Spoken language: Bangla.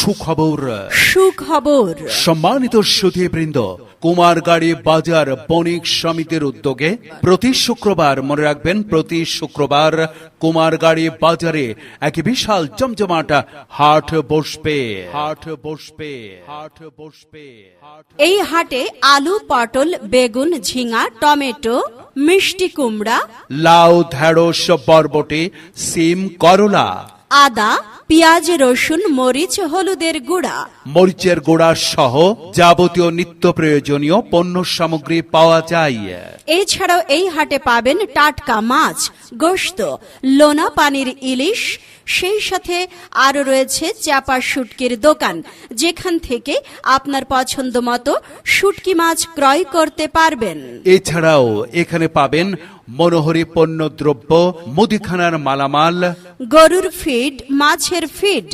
সুখবর। সুখবর। সম্মানিত সুধীবৃন্দ কুমারগাড়ি বাজার বণিক সমিতির উদ্যোগে প্রতি শুক্রবার মনে রাখবেন প্রতি শুক্রবার কুমারগাড়ি বাজারে এক বিশাল জমজমাট হাট বসবে হাট বসবে হাট বসবে। এই হাটে আলু পটল বেগুন ঝিঙা টমেটো মিষ্টি কুমড়া লাউ ঢেঁড়স বরবটি সিম করলা। আদা পেঁয়াজ রসুন মরিচ হলুদের গুঁড়া। মরিচের গোড়া সহ যাবতীয় নিত্য প্রয়োজনীয় পণ্য সামগ্রী পাওয়া যায়। এছাড়াও এই হাটে পাবেন টাটকা মাছ গোশত লোনা পানির ইলিশ সেই সাথে আরও রয়েছে চাপা শুটকির দোকান। যেখান থেকে আপনার পছন্দ মতো শুটকি মাছ ক্রয় করতে পারবেন। এছাড়াও এখানে পাবেন মনোহরি পণ্যদ্রব্য মুদিখানার মালামাল গরুর ফিড মাছের ফিড